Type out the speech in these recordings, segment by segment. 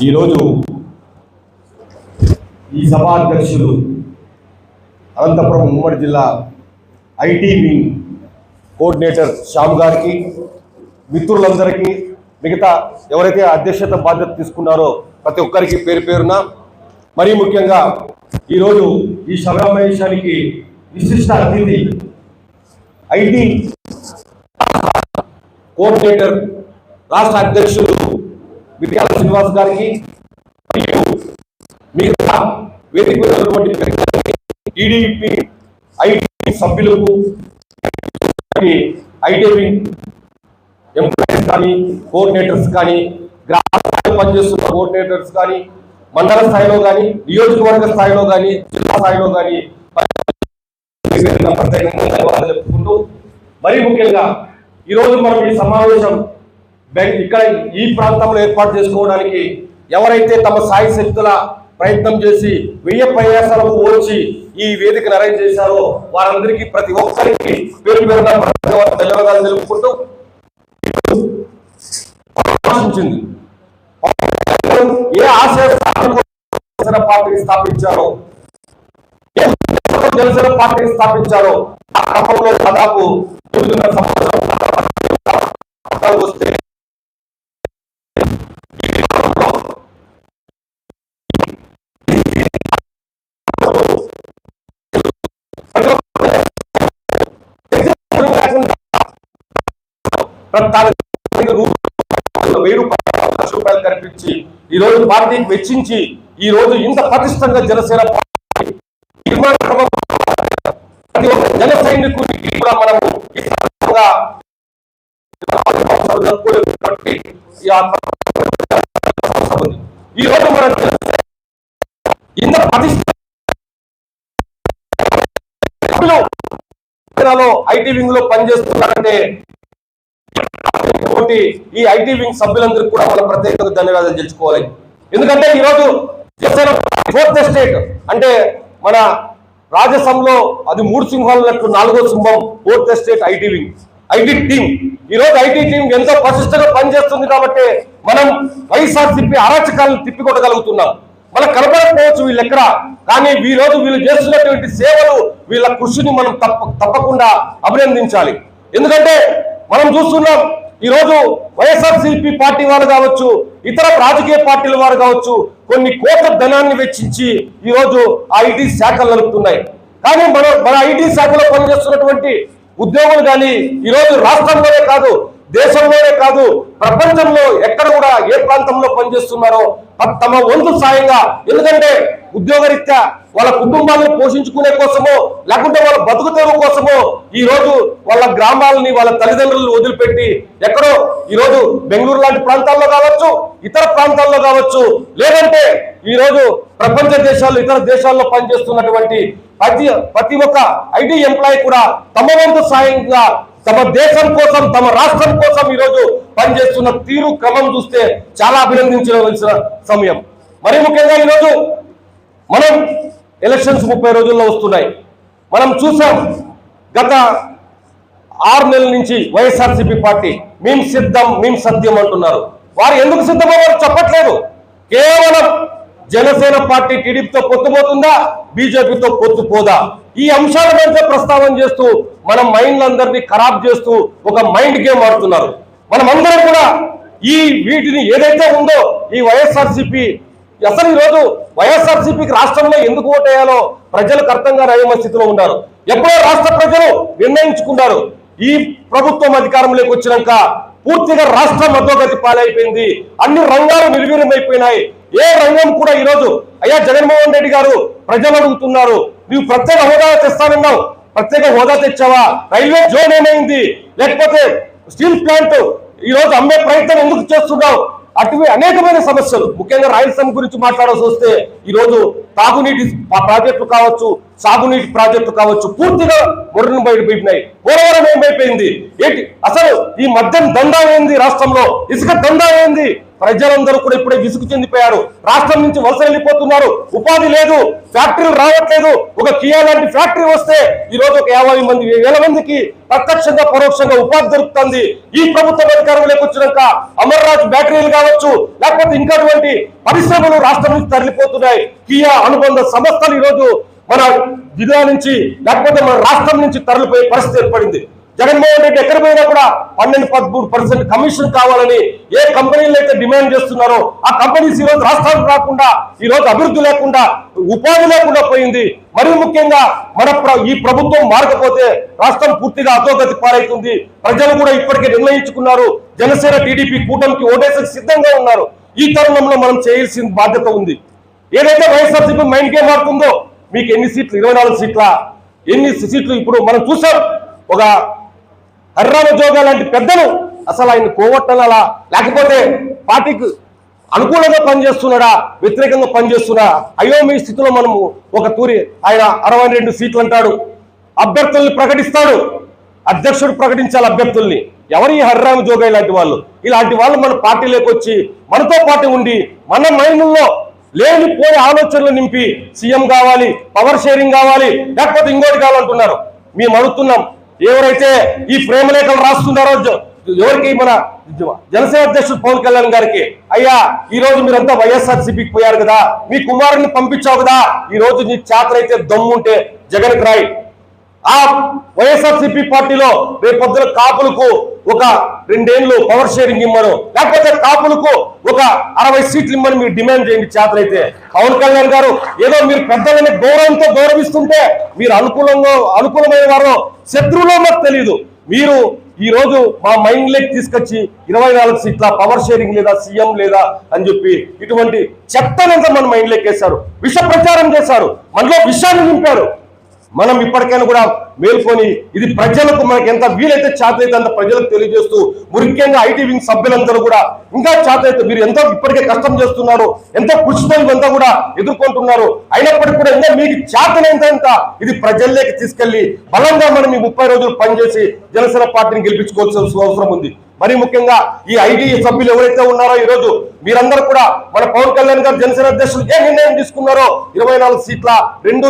ఈరోజు ఈ సభా అధ్యక్షులు అనంతపురం ఉమ్మడి జిల్లా ఐటీ వింగ్ కోఆర్డినేటర్ శ్యామ్ గారికి మిత్రులందరికీ మిగతా ఎవరైతే అధ్యక్షత బాధ్యత తీసుకున్నారో ప్రతి ఒక్కరికి పేరు పేరున మరీ ముఖ్యంగా ఈరోజు ఈ సమావేశానికి విశిష్ట అతిథి ఐటీ కోఆర్డినేటర్ రాష్ట్ర అధ్యక్షులు విద్యాల శ్రీనివాస్ గారికి మరియు మిగతా వేదిక ఉన్నటువంటి టీడీపీ ఐటీ సభ్యులకు ఐటీ ఎంప్లాయీస్ కానీ కోఆర్డినేటర్స్ కానీ గ్రామ స్థాయిలో పనిచేస్తున్న కోఆర్డినేటర్స్ కానీ మండల స్థాయిలో కానీ నియోజకవర్గ స్థాయిలో కానీ జిల్లా స్థాయిలో కానీ ప్రత్యేకంగా ధన్యవాదాలు చెప్పుకుంటూ మరీ ముఖ్యంగా ఈరోజు మనం ఈ సమావేశం ఇక్కడ ఈ ప్రాంతంలో ఏర్పాటు చేసుకోవడానికి ఎవరైతే తమ సాయి శక్తుల ప్రయత్నం చేసి వెయ్యి ప్రయాసాలకు ఓల్చి ఈ వేదికను అరేంజ్ చేశారో వారందరికీ ప్రతి ఒక్కరికి పేరు పేరున ధన్యవాదాలు తెలుపుకుంటూ ఏ ఆశయ సాధన పార్టీని స్థాపించారో జనసేన పార్టీని స్థాపించారో ఆ క్రమంలో దాదాపు వస్తే వెయ్యి రూపాయలు లక్ష రూపాయలు కనిపించి ఈ రోజు పార్టీకి వెచ్చించి ఈ రోజు ఇంత పటిష్టంగా జనసేన పార్టీ జన సైనికుడికి కూడా మనము ఈ రోజు మనం ఇంత పటిష్ట ఐటీ వింగ్లో పనిచేస్తున్నారంటే కాబట్టి ఈ ఐటీ వింగ్ సభ్యులందరికీ కూడా మనం ప్రత్యేకంగా ధన్యవాదాలు తెలుసుకోవాలి. ఎందుకంటే ఈరోజు ఫోర్త్ ఎస్టేట్ అంటే మన రాజస్థాన్లో అది మూడు సింహాలన్నట్టు నాలుగో సింహం fourth estate IT wing IT team. ఈ రోజు ఐటీ టీం ఎంతో ప్రతిష్టగా పనిచేస్తుంది కాబట్టి మనం వైఎస్ఆర్సీపీ అరాచకాలను తిప్పికొట్టగలుగుతున్నాం. మనకు కనపడకపోవచ్చు వీళ్ళు ఎక్కడ కానీ ఈ రోజు వీళ్ళు చేస్తున్నటువంటి సేవలు వీళ్ళ కృషిని మనం తప్ప తప్పకుండా అభినందించాలి. ఎందుకంటే మనం చూస్తున్నాం ఈరోజు రోజు వైఎస్ఆర్సీపీ పార్టీ వారు కావచ్చు ఇతర రాజకీయ పార్టీల వారు కావచ్చు కొన్ని కోట్ల ధనాన్ని వెచ్చించి ఈరోజు ఆ ఐటీ శాఖలు నలుపుతున్నాయి కానీ మన మన ఐటీ శాఖలో పనిచేస్తున్నటువంటి ఉద్యోగులు కానీ ఈ రోజు రాష్ట్రంలోనే కాదు దేశంలోనే కాదు ప్రపంచంలో ఎక్కడ కూడా ఏ ప్రాంతంలో పనిచేస్తున్నారో తమ వంతు సాయంగా ఎందుకంటే ఉద్యోగరీత్యా వాళ్ళ కుటుంబాలను పోషించుకునే కోసమో లేకుంటే వాళ్ళ బతుకు కోసమో ఈ రోజు వాళ్ళ గ్రామాలని వాళ్ళ తల్లిదండ్రులను వదిలిపెట్టి ఎక్కడో ఈరోజు బెంగళూరు లాంటి ప్రాంతాల్లో కావచ్చు ఇతర ప్రాంతాల్లో కావచ్చు లేదంటే ఈ రోజు ప్రపంచ దేశాలు ఇతర దేశాల్లో పనిచేస్తున్నటువంటి ప్రతి ప్రతి ఒక్క ఐటీ ఎంప్లాయీ కూడా తమ వంతు సాయంగా తమ దేశం కోసం తమ రాష్ట్రం కోసం ఈరోజు పనిచేస్తున్న తీరు క్రమం చూస్తే చాలా అభినందించవలసిన సమయం. మరి ముఖ్యంగా ఈరోజు మనం ఎలక్షన్స్ ముప్పై రోజుల్లో వస్తున్నాయి. మనం చూసాం గత ఆరు నెలల నుంచి వైఎస్ఆర్సీపీ పార్టీ మేము సిద్ధం మేము సత్యం అంటున్నారు. వారు ఎందుకు సిద్ధమయ్యారు చెప్పట్లేదు. కేవలం జనసేన పార్టీ టీడీపీతో పొత్తుపోతుందా బీజేపీతో పొత్తు పోదా? ఈ అంశాల మీద ప్రస్తావన చేస్తూ మన మైండ్లందరినీ ఖరాబ్ చేస్తూ ఒక మైండ్ గేమ్ ఆడుతున్నారు. మనం అందరం కూడా ఈ వీటిని ఏదైతే ఉందో ఈ వైఎస్ఆర్సీపీ అసలు ఈరోజు వైఎస్ఆర్సీపీకి రాష్ట్రంలో ఎందుకు ఓటేయాలో ప్రజలకు అర్థం కాని స్థితిలో ఉన్నారు. ఎప్పుడో రాష్ట్ర ప్రజలు నిర్ణయించుకున్నారు. ఈ ప్రభుత్వం అధికారంలోకి వచ్చినాక పూర్తిగా రాష్ట్రం అధోగతి పాలైపోయింది. అన్ని రంగాలు నిర్వీర్యమైపోయినాయి. ఏ రంగం కూడా ఈరోజు అయ్యా జగన్మోహన్ రెడ్డి గారు ప్రజలు అడుగుతున్నారు. నువ్వు ప్రత్యేక హోదా తెస్తానన్నావు. ప్రత్యేక హోదా తెచ్చావా? రైల్వే జోన్ ఏమైంది? లేకపోతే స్టీల్ ప్లాంట్ ఈ రోజు అమ్మే ప్రయత్నం ఎందుకు చేస్తున్నావు? అటువే అనేకమైన సమస్యలు. ముఖ్యంగా రాయలసీమ గురించి మాట్లాడాల్సి వస్తే ఈరోజు తాగునీటి ప్రాజెక్టు కావచ్చు సాగునీటి ప్రాజెక్టు కావచ్చు పూర్తిగా మొరను బయటపెట్టినాయి పోలవరం ఏమైపోయింది? ఏంటి? అసలు ఈ మద్యం దందా ఏంది రాష్ట్రంలో? ఇసుక దందా ఏంది ప్రజలందరూ కూడా ఇప్పుడే విసుగు చెందిపోయారు. రాష్ట్రం నుంచి వలస వెళ్ళిపోతున్నారు. ఉపాధి లేదు. ఫ్యాక్టరీలు రావట్లేదు. ఒక కియా లాంటి ఫ్యాక్టరీ వస్తే ఈ రోజు ఒక యాభై మంది వేల మందికి ప్రత్యక్షంగా పరోక్షంగా ఉపాధి దొరుకుతుంది. ఈ ప్రభుత్వం అధికారంలోకి వచ్చినాక అమర్రాజ్ బ్యాటరీలు కావచ్చు లేకపోతే ఇంకటువంటి పరిశ్రమలు రాష్ట్రం నుంచి తరలిపోతున్నాయి. కియా అనుబంధ సంస్థలు ఈ రోజు మన జిల్లా నుంచి లేకపోతే మన రాష్ట్రం నుంచి తరలిపోయే పరిస్థితి ఏర్పడింది. జగన్మోహన్ రెడ్డి ఎక్కడ పోయినా కూడా పన్నెండు పదమూడు పర్సెంట్ కమిషన్ కావాలని ఏ కంపెనీలు అయితే డిమాండ్ చేస్తున్నారో ఆ కంపెనీస్ ఈ రోజు రాష్ట్రానికి రాకుండా ఈ రోజు అభివృద్ధి లేకుండా ఉపాధి లేకుండా పోయింది. మరి ముఖ్యంగా మన ప్ర- ఈ ప్రభుత్వం మారకపోతే రాష్ట్రం పూర్తిగా అధోగతి పాలవుతుంది. ప్రజలు కూడా ఇప్పటికే నిర్ణయించుకున్నారు. జనసేన టీడీపీ కూటమికి ఓటేసరికి సిద్ధంగా ఉన్నారు. ఈ తరుణంలో మనం చేయాల్సిన బాధ్యత ఉంది. ఏదైతే వైఎస్ఆర్సీపీ మైండ్ గేమ్ ఆడుతుందో మీకు ఎన్ని సీట్లు? ఇరవై నాలుగు సీట్ల? ఎన్ని సీట్లు ఇప్పుడు మనం చూసాం? ఒక హర్రామజోగా లాంటి పెద్దలు అసలు ఆయన పోగొట్టాలా లేకపోతే పార్టీకి అనుకూలంగా పనిచేస్తున్నాడా? వ్యతిరేకంగా పనిచేస్తున్నా అయ్యో మీ స్థితిలో మనము ఒక తూరి ఆయన అరవై రెండు సీట్లు అంటాడు. అభ్యర్థుల్ని ప్రకటిస్తాడు. అధ్యక్షుడు ప్రకటించాలి అభ్యర్థుల్ని. ఎవరి హర్రామ జోగా ఇలాంటి వాళ్ళు? ఇలాంటి వాళ్ళు మన పార్టీలోకి వచ్చి మనతో పాటు ఉండి మన మైండ్లో లేనిపోయే ఆలోచనలు నింపి సీఎం కావాలి పవర్ షేరింగ్ కావాలి లేకపోతే ఇంకోటి కావాలంటున్నారు. మేము అడుగుతున్నాం ఎవరైతే ఈ ప్రేమలేఖలు రాస్తున్నారో ఎవరికి మన జనసేన అధ్యక్షుడు పవన్ కళ్యాణ్ గారికి అయ్యా ఈ రోజు మీరంతా వైఎస్ఆర్ సిపికి పోయారు కదా మీ కుమారుని పంపించావు కదా ఈ రోజు నీ చేతనైతే దమ్ముంటే జగన్కి రాయి. ఆ వైఎస్ఆర్సీపీ పార్టీలో రేపొద్దున కాపులకు ఒక రెండేళ్ళు పవర్ షేరింగ్ ఇమ్మను. లేకపోతే కాపులకు ఒక అరవై సీట్లు ఇమ్మని మీరు డిమాండ్ చేయండి చేతలైతే పవన్ కళ్యాణ్ గారు ఏదో మీరు పెద్దలని గౌరవంతో గౌరవిస్తుంటే మీరు అనుకూలంగా అనుకూలమైన వారు శత్రువులో మాకు తెలియదు మీరు ఈ రోజు మా మైండ్ లెక్ తీసుకొచ్చి ఇరవై నాలుగు సీట్ల పవర్ షేరింగ్ లేదా సీఎం లేదా అని చెప్పి ఇటువంటి చెత్తనంతా మన మైండ్ లెక్ వేశారు విష ప్రచారం చేశారు. మనలో విషాన్ని నింపారు. మనం ఇప్పటికైనా కూడా మేల్కొని ఇది ప్రజలకు మనకి ఎంత వీలైతే చేతైతే అంత ప్రజలకు తెలియజేస్తూ ముఖ్యంగా ఐటీ వింగ్ సభ్యులందరూ కూడా ఇంకా చేతైతే మీరు ఎంతో ఇప్పటికే కష్టం చేస్తున్నారు ఎంతో కృషితో ఇవంతా కూడా ఎదుర్కొంటున్నారు అయినప్పటికీ కూడా ఇంకా మీకు చేతనైనంత ఇది ప్రజల్లోకి తీసుకెళ్ళి బలంగా మనం ఈ ముప్పై రోజులు పనిచేసి జనసేన పార్టీని గెలిపించుకోవాల్సిన అవసరం ఉంది. మరి ముఖ్యంగా ఈ ఐటీ సభ్యులు ఎవరైతే ఉన్నారో ఈ రోజు మీరందరూ కూడా మన పవన్ కళ్యాణ్ గారు జనసేన అధ్యక్షులు ఏ నిర్ణయం తీసుకున్నారో ఇరవై నాలుగు సీట్ల రెండు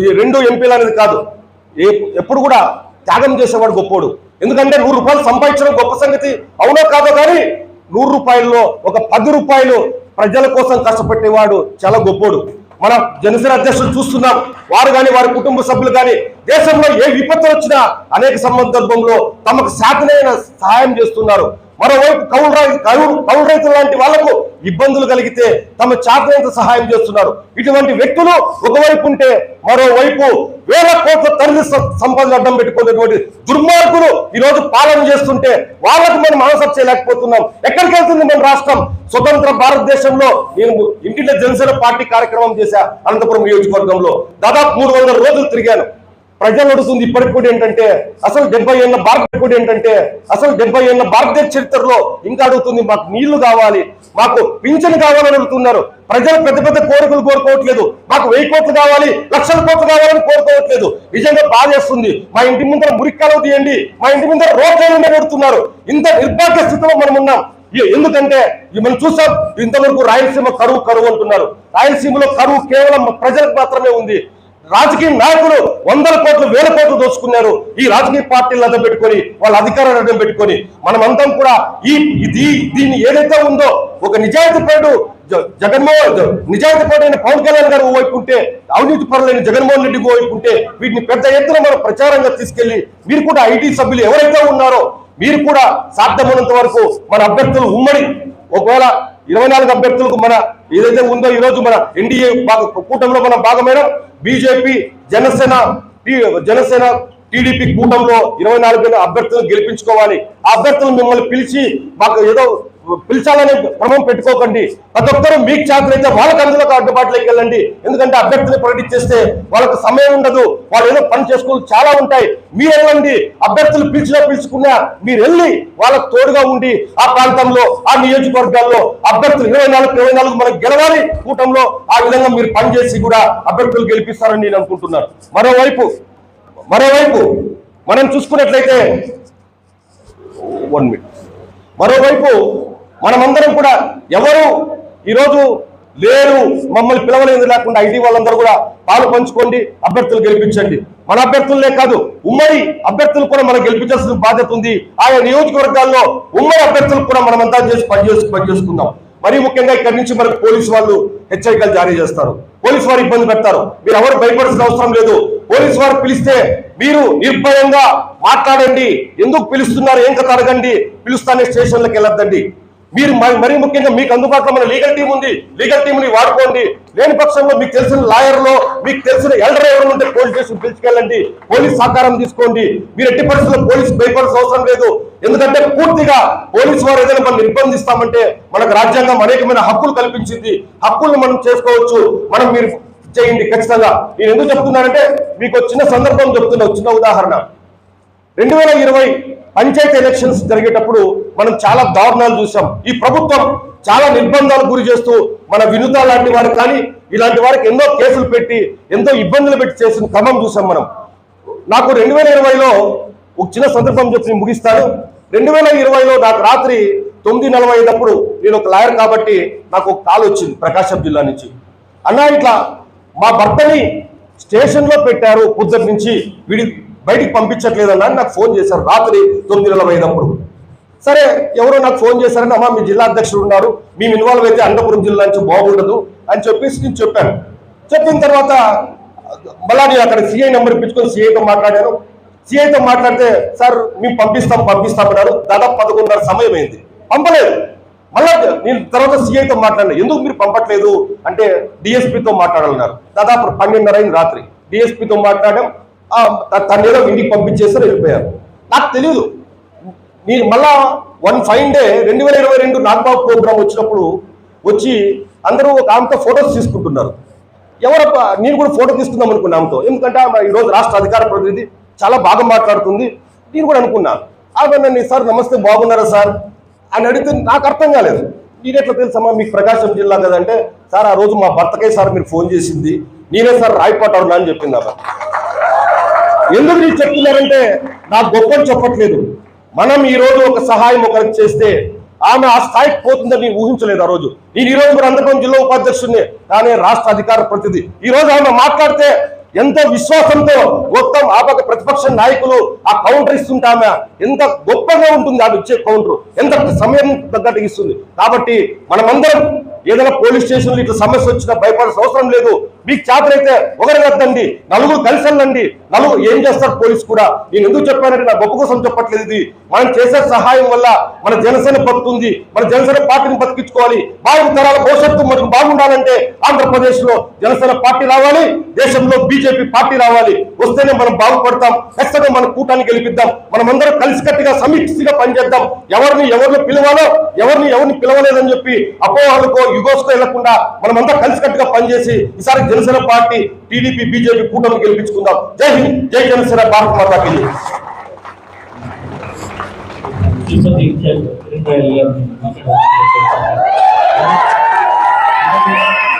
రెండు ఎంపీలు అనేది కాదు. ఏ- ఎప్పుడు కూడా త్యాగం చేసేవాడు గొప్పోడు. ఎందుకంటే నూరు రూపాయలు సంపాదించడం గొప్ప సంగతి అవునో కాదో కానీ నూరు రూపాయల్లో ఒక పది రూపాయలు ప్రజల కోసం కష్టపెట్టేవాడు చాలా గొప్పోడు. మన జనసేన అధ్యక్షులు చూస్తున్నాం. వారు కానీ వారి కుటుంబ సభ్యులు కానీ దేశంలో ఏ విపత్తు వచ్చినా అనేక సందర్భంలో తమకు శాతనైన సహాయం చేస్తున్నారు. మరోవైపు కౌలు రై- కౌలు కౌలు రైతులు లాంటి వాళ్ళకు ఇబ్బందులు కలిగితే తమ చేతనంత సహాయం చేస్తున్నారు? ఇటువంటి వ్యక్తులు ఒకవైపు ఉంటే మరోవైపు వేల కోట్ల తల్లి సంపదలు అడ్డం పెట్టుకునేటువంటి దుర్మార్గులు ఈ రోజు పాలన చేస్తుంటే వాళ్ళకు మనం ఆన్సర్ చేయలేకపోతున్నాం. ఎక్కడికి వెళ్తుంది మన రాష్ట్రం? స్వతంత్ర భారతదేశంలో నేను ఇంటిలో జనసేన పార్టీ కార్యక్రమం చేశా అనంతపురం నియోజకవర్గంలో. దాదాపు మూడు వందల రోజులు తిరిగాను. ప్రజలు అడుగుతుంది ఇప్పటికి కూడా ఏంటంటే అసలు డెబ్బై ఏళ్ళ భారత కూడా ఏంటంటే అసలు డెబ్బై ఏళ్ళ భారతదేశ చరిత్రలో ఇంకా అడుగుతుంది మాకు నీళ్ళు కావాలి మాకు పింఛన్ కావాలని అడుగుతున్నారు. ప్రజలు పెద్ద పెద్ద కోరికలు కోరుకోవట్లేదు. మాకు వెయ్యి కోట్లు కావాలి లక్షల కోట్లు కావాలని కోరుకోవట్లేదు. నిజంగా బాధేస్తుంది మా ఇంటి ముందర మురిక్కలు తీయండి మా ఇంటి ముందర రోడ్లు పెడుతున్నారు ఇంత నిర్భాగ్య స్థితిలో మనం ఉన్నాం. ఎందుకంటే మనం చూసాం ఇంతవరకు రాయలసీమ కరువు కరువు అంటున్నారు. రాయలసీమలో కరువు కేవలం ప్రజలకు మాత్రమే ఉంది. రాజకీయ నాయకులు వందల కోట్లు వేల కోట్లు దోచుకున్నారు. ఈ రాజకీయ పార్టీలు అడ్డం పెట్టుకొని వాళ్ళ అధికారాన్ని అడ్డం పెట్టుకొని మనమంతం కూడా ఈ ఇది దీన్ని ఏదైతే ఉందో ఒక నిజాయితీ పేరు జగన్మోహన్ నిజాయితీ పరుడైన పవన్ కళ్యాణ్ గారు ఓ ఉంటే అవినీతి పరులైన జగన్మోహన్ రెడ్డి ఓ ఉంటే వీటిని పెద్ద ఎత్తున మనం ప్రచారంగా తీసుకెళ్ళి మీరు కూడా ఐటీ సభ్యులు ఎవరైతే ఉన్నారో మీరు కూడా సాధ్యమైనంత వరకు మన అభ్యర్థులు ఉమ్మడి. ఒకవేళ ఇరవై నాలుగు అభ్యర్థులకు మన ఏదైతే ఉందో ఈ రోజు మన ఎన్డీఏ భాగ కూటమిలో మనం భాగమైన బీజేపీ జనసేన టీ- జనసేన టీడీపీ కూటమిలో ఇరవై నాలుగు అభ్యర్థులను గెలిపించుకోవాలి. ఆ అభ్యర్థులు మిమ్మల్ని పిలిచి మాకు ఏదో పిలిచాలనే క్రమం పెట్టుకోకండి. ప్రతి ఒక్కరూ మీకు చేతనైతే వాళ్ళకి అందులో అడ్డుబాటులోకి వెళ్ళండి. ఎందుకంటే అభ్యర్థులు ప్రకటించేస్తే వాళ్ళకి సమయం ఉండదు. వాళ్ళు ఏదో పని చేసుకోవాలి చాలా ఉంటాయి. మీరు వెళ్ళండి. అభ్యర్థులు పిలిచినా పిలుచుకున్నా మీరు వెళ్ళి వాళ్ళకు తోడుగా ఉండి ఆ ప్రాంతంలో ఆ నియోజకవర్గాల్లో అభ్యర్థులు ఇరవై నాలుగు ఇరవై నాలుగు మనకు గెలవాలి కూటంలో ఆ విధంగా మీరు పనిచేసి కూడా అభ్యర్థులు గెలిపిస్తారని నేను అనుకుంటున్నాను. మరోవైపు మరోవైపు మనం చూసుకున్నట్లయితే వన్ మినిట్ మరోవైపు మనమందరం కూడా ఎవరు ఈరోజు లేరు మమ్మల్ని పిలవలేదు లేకుండా ఐటీ వాళ్ళందరూ కూడా పాలు పంచుకోండి అభ్యర్థులు గెలిపించండి. మన అభ్యర్థులనే కాదు ఉమ్మడి అభ్యర్థులు కూడా మనం గెలిపించాల్సిన బాధ్యత ఉంది. ఆయా నియోజకవర్గాల్లో ఉమ్మడి అభ్యర్థులు కూడా మనం అంతా చేసి పనిచేసి పనిచేసుకుందాం మరీ ముఖ్యంగా ఇక్కడి నుంచి మనకు పోలీసు వాళ్ళు హెచ్చరికలు జారీ చేస్తారు. పోలీసు వారు ఇబ్బంది పెడతారు. మీరు ఎవరు భయపడాల్సిన అవసరం లేదు. పోలీసు వారు పిలిస్తే మీరు నిర్భయంగా మాట్లాడండి. ఎందుకు పిలుస్తున్నారు? ఏం కథ అడగండి? పిలుస్తానే స్టేషన్లకు వెళ్ళొద్దండి. మీరు మరి మరీ ముఖ్యంగా మీకు అందుబాటులో మన లీగల్ టీం ఉంది. లీగల్ టీంని వాడుకోండి. లేని పక్షంలో మీకు తెలిసిన లాయర్లో మీకు తెలిసిన ఎల్డర్ ఎవరు ఉంటే పోలీస్ స్టేషన్ పిలుచుకెళ్ళండి. పోలీస్ సహకారం తీసుకోండి. మీరు ఎట్టి పరిస్థితుల్లో పోలీస్ భయపడాల్సిన అవసరం లేదు. ఎందుకంటే పూర్తిగా పోలీసు వారు ఏదైనా మనం నిర్బంధిస్తామంటే మనకు రాజ్యాంగం అనేకమైన హక్కులు కల్పించింది. హక్కులను మనం చేసుకోవచ్చు. మనం మీరు చేయండి. ఖచ్చితంగా. నేను ఎందుకు చెప్తున్నానంటే మీకు వచ్చిన చిన్న సందర్భం చెప్తున్నా చిన్న ఉదాహరణ. రెండు వేల ఇరవై పంచాయతీ ఎలక్షన్స్ జరిగేటప్పుడు మనం చాలా దారుణాలు చూసాం ఈ ప్రభుత్వం చాలా నిర్బంధాలకు గురి చేస్తూ మన వినుత లాంటి వారు కానీ ఇలాంటి వారికి ఎన్నో కేసులు పెట్టి ఎంతో ఇబ్బందులు పెట్టి చేసిన క్రమం చూసాం మనం. నాకు రెండు వేల ఇరవైలో ఒక చిన్న సందర్భం చెప్పి ముగిస్తాను. రెండు వేల ఇరవైలో నాకు రాత్రి తొమ్మిది నలభై ఐదప్పుడు నేను ఒక లాయర్ కాబట్టి నాకు ఒక కాల్ వచ్చింది ప్రకాశం జిల్లా నుంచి. అన్నా ఇట్లా మా భర్తని స్టేషన్లో పెట్టారు పొద్దుటి నుంచి వీడి బయటికి పంపించట్లేదన్నా నాకు ఫోన్ చేశారు రాత్రి తొమ్మిది నలభై ఐదప్పుడు. సరే ఎవరో నాకు ఫోన్ చేశారని అమ్మా మీ జిల్లా అధ్యక్షుడు ఉన్నారు మేము ఇన్వాల్వ్ అయితే అనంతపురం జిల్లా నుంచి బాగుండదు అని చెప్పేసి నేను చెప్పాను. చెప్పిన తర్వాత మళ్ళా నేను అక్కడ సిఐ నెంబర్ ఇప్పించుకొని సిఐతో మాట్లాడాను. సిఐతో మాట్లాడితే సార్ మేము పంపిస్తాం పంపిస్తామన్నారు దాదాపు పదకొండున్నర సమయం అయింది. పంపలేదు. మళ్ళా నేను తర్వాత సిఐతో మాట్లాడినా ఎందుకు మీరు పంపట్లేదు? అంటే డిఎస్పీతో మాట్లాడాలన్నారు. దాదాపు పన్నెండున్నర అయింది రాత్రి. డిఎస్పీతో మాట్లాడాం. తన ఏదో ఇంటికి పంపించేస్తారు వెళ్ళిపోయారు. నాకు తెలియదు నేను మళ్ళా వన్ ఫైవ్ డే రెండు వేల ఇరవై రెండు నాగ్బాబ్ ప్రోగ్రామ్ వచ్చినప్పుడు వచ్చి అందరూ ఒక ఆమెతో ఫొటోస్ తీసుకుంటున్నారు. ఎవరు నేను కూడా ఫోటో తీసుకుందాం అనుకున్నా ఆమెతో. ఎందుకంటే ఆమె ఈరోజు రాష్ట్ర అధికార ప్రతినిధి చాలా బాగా మాట్లాడుతుంది. నేను కూడా అనుకున్నాను ఆమె నన్ను సార్ నమస్తే బాగున్నారా సార్? అని అడిగితే నాకు అర్థం కాలేదు. నేను ఎట్లా తెలుసమ్మా మీకు ప్రకాశం జిల్లా కదంటే సార్ ఆ రోజు మా భర్తకే సార్ మీరు ఫోన్ చేసింది. నేనే సార్ రాయపాట అని చెప్పింది ఆమె. ఎందుకు నీకు చెప్తున్నారంటే నాకు గొప్పని చెప్పట్లేదు. మనం ఈ రోజు ఒక సహాయం ఒకరికి చేస్తే ఆమె ఆ స్థాయికి పోతుందని ఊహించలేదు ఆ రోజు. నేను ఈ రోజు కూడా అనంతపురం జిల్లా ఉపాధ్యక్షుడిని కానీ రాష్ట్ర అధికార ప్రతినిధి. ఈ రోజు ఆమె మాట్లాడితే ఎంతో విశ్వాసంతో మొత్తం ఆ ప్రతిపక్ష నాయకులు ఆ కౌంటర్ ఇస్తుంటే ఆమె ఎంత గొప్పగా ఉంటుంది ఆమె ఇచ్చే కౌంటర్ ఎంత సమయం తగ్గట్టు ఇస్తుంది. కాబట్టి మనమందరం ఏదైనా పోలీస్ స్టేషన్లు ఇట్లా సమస్య వచ్చినా భయపడాల్సిన అవసరం లేదు. మీకు చేతనైతే ఒకరి వద్దండి నలుగురు కలిసి వెళ్ళండి నలుగురు ఏం చేస్తారు పోలీస్ కూడా? నేను ఎందుకు చెప్పానంటే నా గొప్ప కోసం చెప్పట్లేదు ఇది. మనం చేసే సహాయం వల్ల మన జనసేన బతుకుంది మన జనసేన పార్టీని బతికించుకోవాలి. భావి తరాల భవిష్యత్తు మనకు బాగుండాలంటే ఆంధ్రప్రదేశ్లో జనసేన పార్టీ రావాలి దేశంలో బీజేపీ పార్టీ రావాలి. వస్తేనే మనం బాగుపడతాం ఖచ్చితంగా మన కూటాన్ని గెలిపిద్దాం. మనం అందరం కలిసికట్టుగా సమిష్టిగా పనిచేద్దాం. ఎవరిని ఎవరిని పిలవాలో ఎవరిని ఎవరిని పిలవలేదని చెప్పి అపోహలకో యుగోస్కో వెళ్ళకుండా మనమంతా కలిసికట్టుగా పనిచేసి ఈసారి జనసేన పార్టీ టీడీపీ బీజేపీ కూటమి గెలిపించుకుందాం. జై హింద్ జై జనసేన భారత్ మాతాకి జై. తిరుపతి